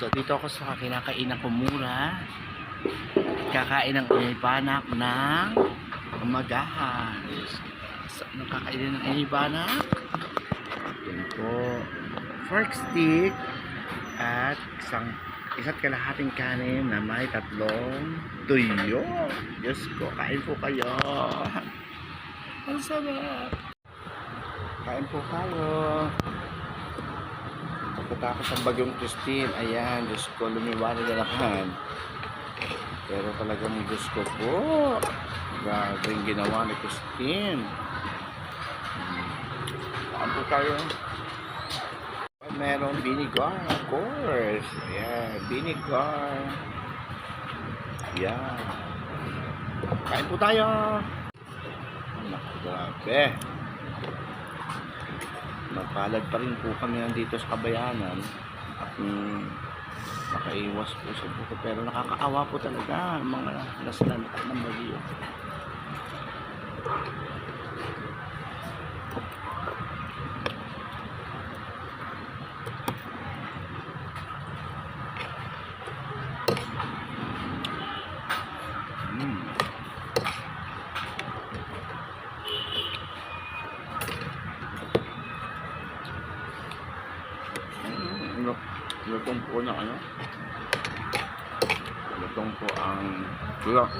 So dito ako sa kinakain ng kumura. Kakain ng inibanak ng umagahan. So, nakakain ng inibanak. Yan po. Fork stick at isang isa't kalahating kanin na may tatlong tuyo. Diyos ko, kain po kayo. Ang sarap. Kain po kayo. Pagkatapos ang bagyong Christine, ayan, Diyos ko, lumiwanag na naman. Pero talagang Diyos ko po, grabe ginawa ni Christine. Hmm. Kain po kayo. Merong vinegar, of course. Ayan, vinegar. Ayan. Kain po tayo. Naku, grabe. Mapalad pa rin po kami nandito sa kabayanan. At mm, nakaiwas po sa buko. Pero nakakaawa po talaga mga nasalanta ng bagyo. Mm. Mm, lu- Lutong po na ano? Lutong po ang tula.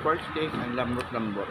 Pork steak ang lambot-lambot.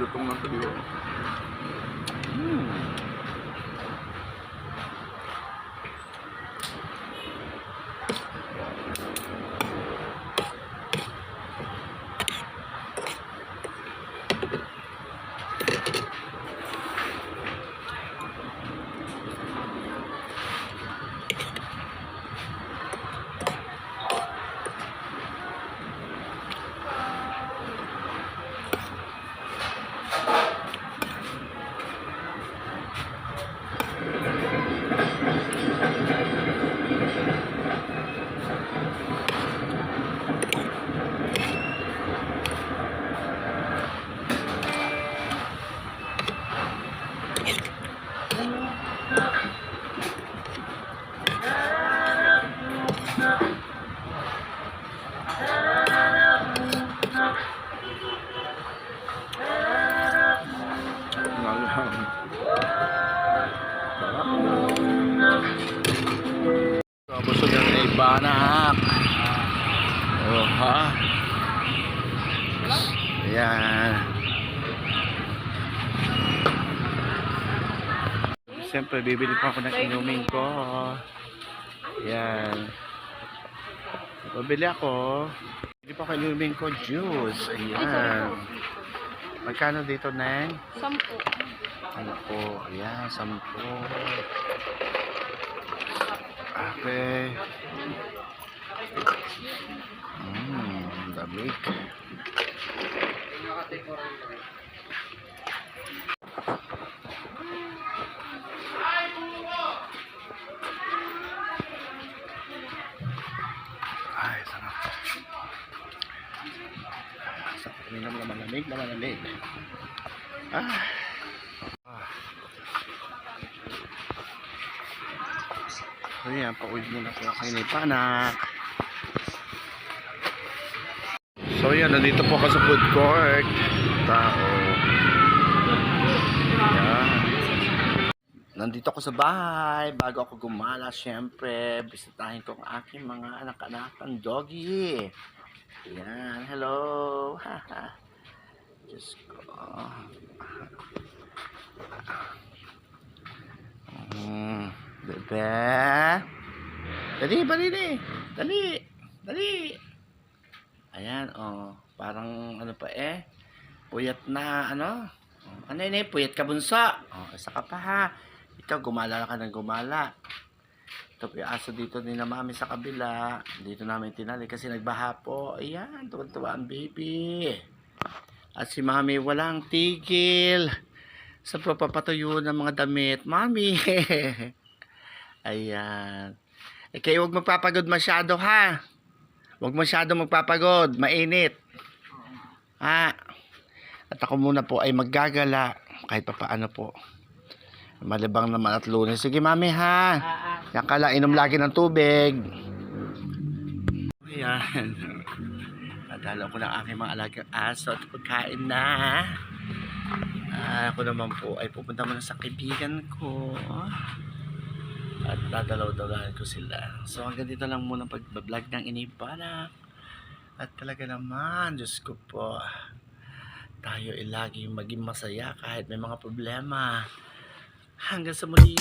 lutong ng tuyo. Mm. Panak. Oh, ha? Ayan. Siyempre, bibili pa ako ng inumin ko. Ayan. Babili ako. Bibili pa ako inumin ko, juice. Ayan. Magkano dito, Neng? Sampu. Ano po? Ayan, sampo. Okay. Mmm, damig. Ay, sarap. Sarap uminom na malamig na malamig. Ah. Ah. So yan, pauwi muna po ako ni Panak. So yan, nandito po ako sa food court. Tao. Yan. Nandito ako sa bahay. Bago ako gumala, syempre, bisitahin ko ang aking mga anak-anakan doggy. Yan, hello. Diyos ko. Mm, bebe. Dali, dali, dali. Dali. Dali. Ayan, oh. Parang ano pa eh. Puyat na, ano. Oh, ano yun eh, puyat ka bunso. Oh, isa ka pa ha. Ikaw, gumala ka ng gumala. Ito yung aso dito ni na mami sa kabila. Dito namin tinali kasi nagbaha po. Ayan, tuwan-tuwa ang baby. At si mami walang tigil sa papapatuyo ng mga damit. Mami! Ayan. Eh, kayo huwag magpapagod masyado, ha? Huwag masyado magpapagod. Mainit. Ha? At ako muna po ay maggagala. Kahit pa paano po. Malibang naman at lunes. Sige, mami, ha? Yan ka lang, inom lagi ng tubig. Ayan. Nadala ko ng aking mga alagang aso at pagkain na. Ah, ako naman po ay pupunta muna sa kaibigan ko. At dadalaw-dalahan ko sila. So hanggang dito lang muna pag-vlog ng inibala. At talaga naman, Diyos ko po, tayo ay laging maging masaya kahit may mga problema. Hanggang sa muli.